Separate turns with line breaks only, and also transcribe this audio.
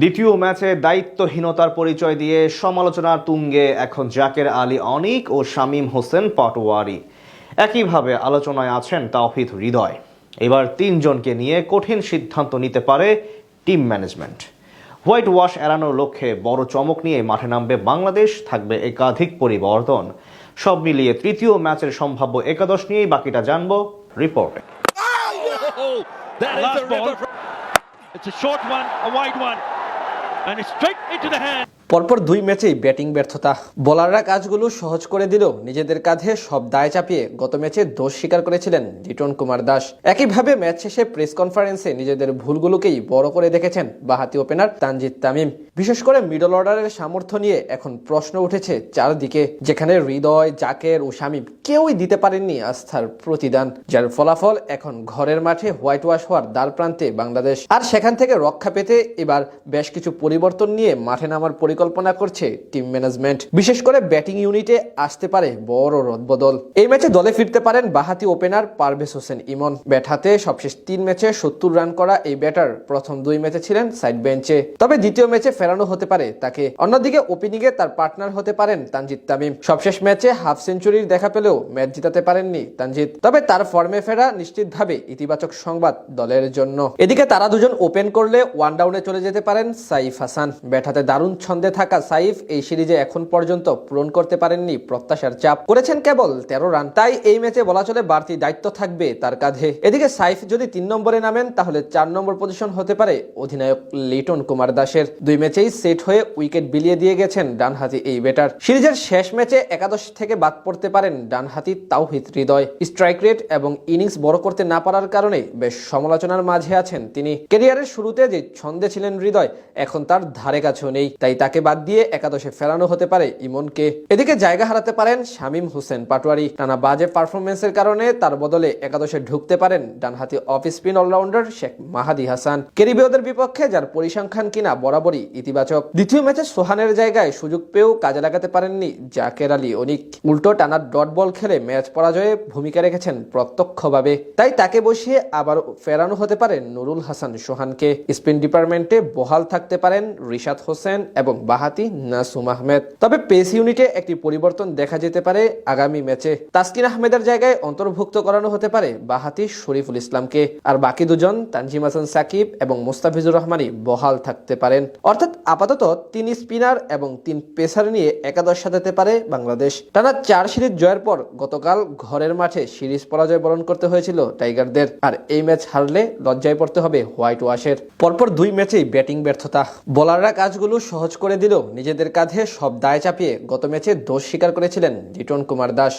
দ্বিতীয় ম্যাচে দায়িত্বহীনতার পরিচয় দিয়ে সমালোচনার তুঙ্গে এখন জাকের আলী অনিক ও শামীম হোসেন পাটোয়ারি। একইভাবে আলোচনায় আছেন তাওহিদ হৃদয়। এবার তিনজনকে নিয়ে কঠিন সিদ্ধান্ত নিতে পারে টিম ম্যানেজমেন্ট। হোয়াইট ওয়াশ এড়ানোর লক্ষ্যে বড় চমক নিয়ে মাঠে নামবে বাংলাদেশ থাকবে একাধিক পরিবর্তন। সব মিলিয়ে তৃতীয় ম্যাচের সম্ভাব্য একাদশ নিয়েই বাকিটা জানব রিপোর্টে।
Oh. It's a short one, a wide one, and it's straight into the hand.
পরপর দুই ম্যাচেই ব্যাটিং ব্যর্থতা। বোলাররা কাজগুলো সহজ করে দিলেও নিজেদের কাঁধে সব দায় চাপিয়ে গত ম্যাচে দোষ স্বীকার করেছিলেন লিটন কুমার দাস। একইভাবে ম্যাচ শেষে প্রেস কনফারেন্সে নিজেদের ভুলগুলোকেই বড় করে দেখেছেন বাহাতি ওপেনার তানজিদ তামিম। বিশেষ করে মিডল অর্ডারের সামর্থ্য নিয়ে এখন প্রশ্ন উঠেছে চারদিকে, যেখানে হৃদয়, জাকের ও শামীম কেউই দিতে পারেননি আস্থার প্রতিদান, যার ফলাফল এখন ঘরের মাঠে হোয়াইট ওয়াশ হওয়ার দ্বার প্রান্তে বাংলাদেশ। আর সেখান থেকে রক্ষা পেতে এবার বেশ কিছু পরিবর্তন নিয়ে মাঠে নামার পরিকল্পনা করছে টিম ম্যানেজমেন্ট। বিশেষ করে ব্যাটিং ইউনিটে আসতে পারে বড় রদবদল। এই ম্যাচে দলে ফিরতে পারেন বাহাতি ওপেনার পারভেজ হোসেন ইমন। ব্যাট হাতে সবশেষ তিন ম্যাচে সত্তর রান করা এই ব্যাটার প্রথম দুই ম্যাচে ছিলেন সাইড বেঞ্চে। তবে দ্বিতীয় ম্যাচে ফেরানো হতে পারে তাকে। অন্যদিকে ওপেনিং এ তার পার্টনার হতে পারেন তানজিদ তামিম। সবশেষ ম্যাচে হাফ সেঞ্চুরির দেখা পেলেও ম্যাচ জিতাতে পারেননি তানজিদ। তবে তার ফর্মে ফেরা নিশ্চিতভাবে ইতিবাচক সংবাদ দলের জন্য। এদিকে তারা দুজন ওপেন করলে ওয়ান ডাউনে চলে যেতে পারেন সাইফ হাসান। ব্যাট হাতে দারুণ ছন্দে থাকা সাইফ এই সিরিজে এখন পর্যন্ত পূরণ করতে পারেননি প্রত্যাশার চাপ। করেছেন কেবল তেরো রান। তাই এই ম্যাচে বলা চলে বাড়তি দায়িত্ব থাকবে তার কাঁধে। এদিকে সাইফ যদি তিন নম্বরে নামেন, তাহলে চার নম্বর পজিশন হতে পারে অধিনায়ক লিটন কুমার দাসের। দুই ম্যাচেই সেট হয়ে উইকেট বিলিয়ে দিয়ে গেছেন ডানহাতি এই ব্যাটার। সিরিজের শেষ ম্যাচে একাদশ থেকে বাদ পড়তে পারেন ডানহাতি তাওহিদ হৃদয়। স্ট্রাইক রেট এবং ইনিংস বড় করতে না পারার কারণে বেশ সমালোচনার মাঝে আছেন তিনি। ক্যারিয়ারের শুরুতে যে ছন্দে ছিলেন হৃদয়, এখন তার ধারে কাছেও নেই। তাই তাকে বাদ দিয়ে একাদশে ফেরানো হতে পারে ইমনকে। এদিকে জায়গা হারাতে পারেন শামীম হোসেন পাটোয়ারি। টানা বাজে পারফরমেন্সের কারণে তার বদলে একাদশে ঢুকতে পারেন ডানহাতি off spin allrounder Sheikh Mahedi Hasan. ক্যারিবীয়দের বিপক্ষে যার পরিসংখ্যান কিনা বরাবরই ইতিবাচক। দ্বিতীয় ম্যাচে সোহানের জায়গায় সুযোগ পেয়েও কাজে লাগাতে পারেননি জাকের আলী অনিক। উল্টো টানা ডট বল খেলে ম্যাচ পরাজয়ে ভূমিকা রেখেছেন প্রত্যক্ষভাবে। তাই তাকে বসিয়ে আবার ফেরানো হতে পারে নুরুল হাসান সোহানকে। স্পিন ডিপার্টমেন্টে বহাল থাকতে পারেন রিশাদ হোসেন এবং বাহাতি নাসুম আহমেদ। তবে পেস ইউনিটে একটি পরিবর্তন দেখা যেতে পারে আগামী ম্যাচে। তাসকিন আহমেদের জায়গায় অন্তর্ভুক্ত করানো হতে পারে বাহাতি শরীফুল ইসলামকে। আর বাকি দুজন, তানজিম হাসান সাকিব এবং মুস্তাফিজুর রহমানই বহাল থাকতে পারেন। অর্থাৎ আপাতত তিন স্পিনার এবং তিন পেসার নিয়ে একাদশ সাজাতে পারে বাংলাদেশ। টানা চার সিরিজ জয়ের পর গতকাল ঘরের মাঠে সিরিজ পরাজয় বরণ করতে হয়েছিল টাইগারদের। আর এই ম্যাচ হারলে লজ্জায় পড়তে হবে হোয়াইট ওয়াশের। পরপর দুই ম্যাচেই ব্যাটিং ব্যর্থতা। বোলাররা কাজগুলো সহজ করে দিলেও নিজেদের কাঁধে সব দায় চাপিয়ে গত ম্যাচে দোষ স্বীকার করেছিলেন লিটন কুমার দাস।